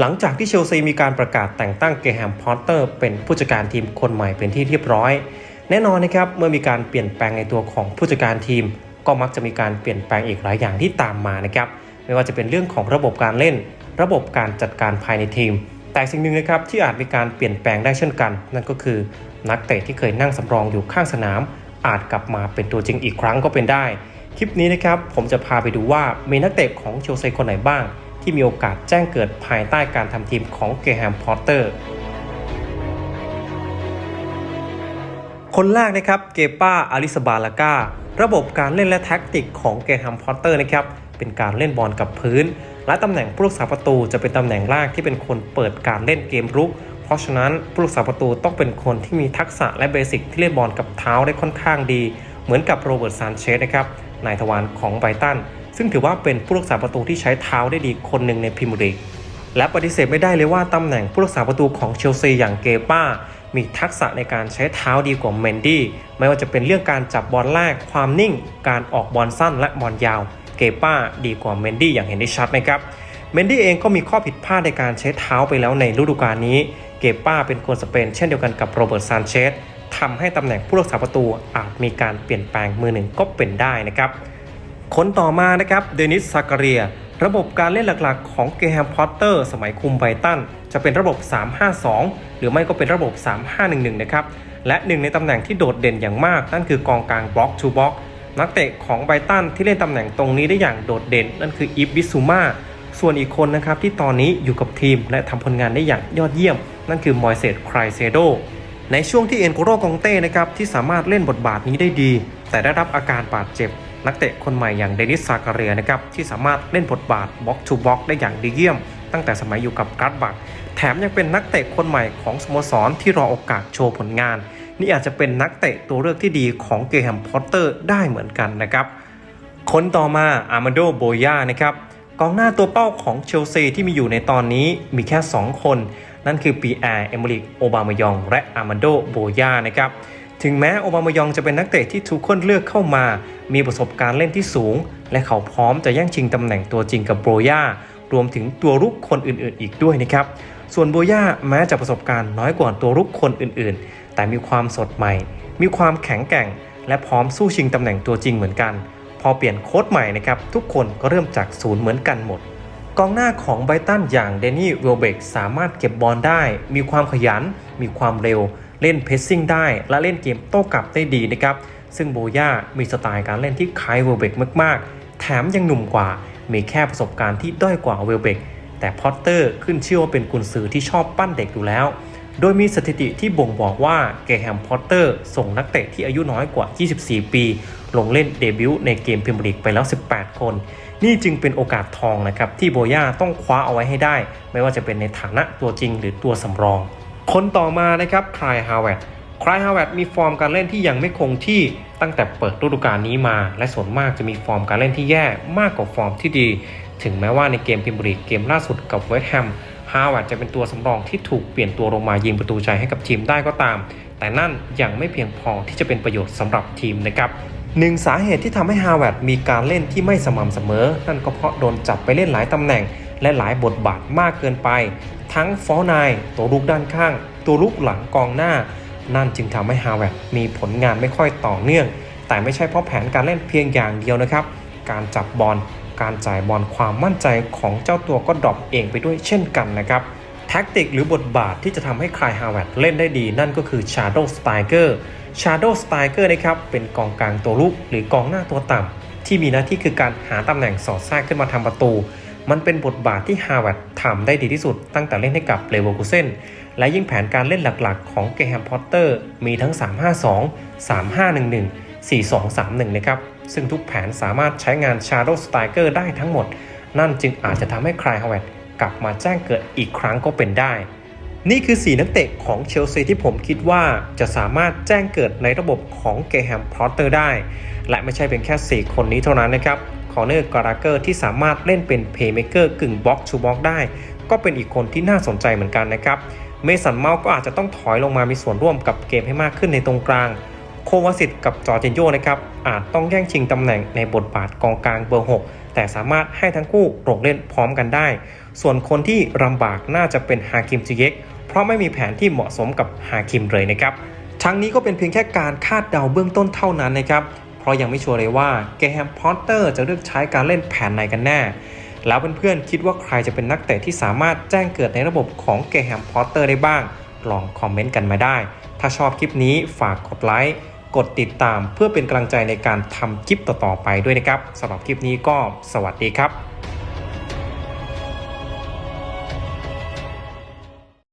หลังจากที่เชลซีมีการประกาศแต่งตั้งเกแฮมพอตเตอร์ เป็นผู้จัดการทีมคนใหม่เป็นที่เรียบร้อย แน่นอนนะครับเมื่อมีการเปลี่ยนแปลงในตัวของผู้จัดการทีม ก็มักจะมีการเปลี่ยนแปลงอีกหลายอย่างที่ตามมานะครับไม่ว่าจะเป็นเรื่องของระบบการเล่น ระบบการจัดการภายในทีม แต่สิ่งหนึ่งนะครับที่อาจมีการเปลี่ยนแปลงได้เช่นกัน นั่นก็คือนักเตะที่เคยนั่งสำรองอยู่ข้างสนาม อาจกลับมาเป็นตัวจริงอีกครั้งก็เป็นได้ คลิปนี้นะครับผมจะพาไปดูว่ามีนักเตะของเชลซีคนไหนบ้าง ที่มีโอกาสแจ้งเกิดภายใต้การทำทีมของเกแฮมพอตเตอร์ คนแรกนะครับเกป้าอาริสบาลาก้าระบบการเล่นและแท็กติกของเกแฮมพอตเตอร์นะครับเป็นการเล่นบอลกับพื้น และตำแหน่งผู้รักษาประตูจะเป็นตำแหน่งแรกที่เป็นคนเปิดการเล่นเกมรุก เพราะฉะนั้นผู้รักษาประตูต้องเป็นคนที่มีทักษะและเบสิกที่เล่นบอลกับเท้าได้ค่อนข้างดี เหมือนกับโรเบิร์ตซานเชสนะครับนายทวารของไบตัน ซึ่งถือว่าเป็นผู้รักษาประตูที่ใช้เท้าได้ดีคนหนึ่งในพรีเมียร์ลีกและปฏิเสธไม่ได้เลยว่าตำแหน่งผู้รักษาประตูของเชลซีอย่างเกป้า มีทักษะในการใช้เท้าดีกว่าเมนดี้ไม่ว่าจะเป็นเรื่องการจับบอลแรกความนิ่ง การออกบอลสั้นและบอลยาว เกป้าดีกว่าเมนดี้อย่างเห็นได้ชัดนะครับเมนดี้เองก็มีข้อผิดพลาดในการใช้เท้าไปแล้วในฤดูกาลนี้ เกป้าเป็นคนสเปนเช่นเดียวกันกับโรเบิร์ตซานเชสทำให้ตำแหน่งผู้รักษาประตูอาจมีการเปลี่ยนแปลงมือหนึ่งก็เป็นได้นะครับ คนต่อมานะครับเดนิสซาการีย ระบบการเล่นหลักๆ ของเกแฮมพอตเตอร์ สมัยคุมไบตัน จะเป็นระบบ 352 หรือไม่ก็เป็นระบบ 3511 นะครับ และหนึ่งในตำแหน่งที่โดดเด่นอย่างมาก นั่นคือกองกลางบล็อกทูบล็อกนักเตะของไบตันที่เล่นตำแหน่งตรงนี้ได้อย่างโดดเด่น นั่นคืออิฟบิซูมาส่วนอีกคนนะครับที่ตอนนี้อยู่กับทีมและทำผลงานได้อย่างยอดเยี่ยม นั่นคือมอยเซตไครเซโดในช่วงที่เอ็นโกโรกองเต้นะครับที่สามารถเล่นบทบาทนี้ได้ดี แต่ได้รับอาการบาดเจ็บ นักเตะคนใหม่อย่างเดนิสซาการียนะครับที่สามารถเล่นบทบาทบล็อกทูบล็อกได้อย่างดีเยี่ยม ตั้งแต่สมัยอยู่กับกรัตบักแถมยังเป็นนักเตะคนใหม่ของสโมสรที่รอโอกาสโชว์ผลงาน นี่อาจจะเป็นนักเตะตัวเลือกที่ดีของเกแฮมพอตเตอร์ได้เหมือนกันนะครับคนต่อมาอามาโดโบยานะครับกองหน้าตัวเป้าของเชลซีที่มีอยู่ในตอนนี้มีแค่ 2 คน นั่นคือปีแอร์เอมริกโอบามายอง และอามาโดโบยานะครับ ถึงแม้โอบามายองจะเป็นนักเตะที่ทุกคนเลือกเข้ามา มีประสบการณ์เล่นที่สูง และเขาพร้อมจะแย่งชิงตำแหน่งตัวจริงกับโบยารวมถึงตัวรุกคนอื่นๆ อีกด้วยนะครับ ส่วนโบยาแม้จะประสบการณ์น้อยกว่าตัวรุกคนอื่นๆ แต่มีความสดใหม่ มีความแข็งแกร่ง และพร้อมสู้ชิงตำแหน่งตัวจริงเหมือนกัน พอเปลี่ยนโค้ชใหม่นะครับทุกคนก็เริ่มจากศูนย์เหมือนกันหมดกองหน้าของไบตันอย่างเดนี่โรเบกสามารถเก็บบอลได้ มีความขยัน มีความเร็ว เล่นเพสซิ่งได้ และเล่นเกมโต้กลับได้ดีนะครับ ซึ่งโบย่ามีสไตล์การเล่นที่คล้ายเวลเบกมากๆ แถมยังหนุ่มกว่า มีแค่ประสบการณ์ที่ด้อยกว่าเวลเบกแต่พอตเตอร์ขึ้นชื่อว่าเป็นกุนซือที่ชอบปั้นเด็กอยู่แล้ว โดยมีสถิติที่บ่งบอกว่าเกแฮมพอตเตอร์ ส่งนักเตะที่อายุน้อยกว่า 24 ปี ลงเล่นเดบิวต์ในเกมพรีเมียร์ลีกไปแล้ว 18 คน นี่จึงเป็นโอกาสทองนะครับที่โบย่าต้องคว้าเอาไว้ให้ได้ ไม่ว่าจะเป็นในฐานะตัวจริงหรือตัวสำรอง คนต่อมานะครับคลายฮาวเวตคลายฮาวเวตมีฟอร์มการเล่นที่ยังไม่คงที่ตั้งแต่เปิดฤดูกาลนี้มา และส่วนมากจะมีฟอร์มการเล่นที่แย่มากกว่าฟอร์มที่ดี ถึงแม้ว่าในเกมพรีเมียร์ลีกเกมล่าสุดกับเวสต์แฮมฮาวเวตจะเป็นตัวสำรองที่ถูกเปลี่ยนตัวลงมายิงประตูใจให้กับทีมได้ก็ตาม แต่นั่นยังไม่เพียงพอที่จะเป็นประโยชน์สำหรับทีมนะครับหนึ่งสาเหตุที่ทำให้ฮาวเวิร์ดมีการเล่นที่ไม่สม่ำเสมอ นั่นก็เพราะโดนจับไปเล่นหลายตำแหน่ง และหลายบทบาทมากเกินไป ทั้งฟอร์นายตัวลุกด้านข้าง ตัวลุกหลังกองหน้า นั่นจึงทำให้ฮาวเวิร์มีผลงานไม่ค่อยต่อเนื่อง แต่ไม่ใช่เพราะแผนการเล่นเพียงอย่างเดียวนะครับ การจับบอลการจ่ายบอลความมั่นใจของเจ้าตัวก็ดรอปเองไปด้วยเช่นกันนะครับแท็กติกหรือบทบาทที่จะทำให้คลายฮาวเวิร์เล่นได้ดี นั่นก็คือ Shadow Striker Shadow Striker นะครับเป็นกองกลางตัวลุกหรือกองหน้าตัวต่ำที่มีหน้าที่คือการหาตำแหน่งสอดแทรกขึ้นมาทำประตู มันเป็นบทบาทที่ฮาวเวิร์ดทำได้ดีที่สุดตั้งแต่เล่นให้กับเลเวอร์คูเซนและยิ่งแผนการเล่นหลักๆ ของเกแฮมพอตเตอร์มีทั้ง 352 3511 4231 นะครับ ซึ่งทุกแผนสามารถใช้งาน Shadow Striker ได้ทั้งหมด นั่นจึงอาจจะทำให้คลายฮาวเวิร์ดกลับมาแจ้งเกิดอีกครั้งก็เป็นได้ นี่คือ 4 นักเตะของเชลซีที่ผมคิดว่าจะสามารถแจ้งเกิดในระบบของเกแฮมพอตเตอร์ได้ และไม่ใช่เป็นแค่ 4 คนนี้เท่านั้นนะครับ คอร์เนอร์กราเกอร์ที่สามารถเล่นเป็นเพย์เมเกอร์กึ่งบล็อกชูบล็อกได้ ก็เป็นอีกคนที่น่าสนใจเหมือนกันนะครับ เมสันเมาก็อาจจะต้องถอยลงมามีส่วนร่วมกับเกมให้มากขึ้นในตรงกลาง โควาสิตกับจอร์เจนโยนะครับอาจต้องแย่งชิงตำแหน่งในบทบาทกองกลางเบอร์ 6 แต่สามารถให้ทั้งคู่ลงเล่นพร้อมกันได้ ส่วนคนที่ลำบากน่าจะเป็นฮาคิมจิเยกเพราะไม่มีแผนที่เหมาะสมกับฮาคิมเลยนะครับทั้งนี้ก็เป็นเพียงแค่การคาดเดาเบื้องต้นเท่านั้นนะครับ เพราะยังไม่ชัวร์เลยว่าเกแฮมพอตเตอร์จะเลือกใช้การเล่นแผนไหนกันแน่ แล้วเพื่อนๆคิดว่าใครจะเป็นนักเตะที่สามารถแจ้งเกิดในระบบของเกแฮมพอตเตอร์ได้บ้าง ลองคอมเมนต์กันมาได้ ถ้าชอบคลิปนี้ฝากกดไลค์ กดติดตามเพื่อเป็นกำลังใจในการทำคลิปต่อๆไปด้วยนะครับสำหรับคลิปนี้ก็สวัสดีครับ